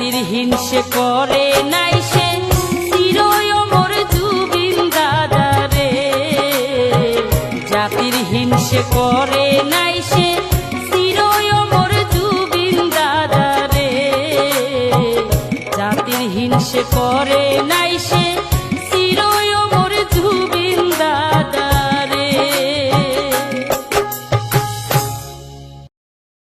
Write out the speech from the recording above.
জাতির হিংসে করে নাই সে। চিরয় জুবিন দাদা রে। জাতির হিংসে করে নাই সে। চিরয় জুবিন দাদা রে। জাতির হিংসে করে নাই সে।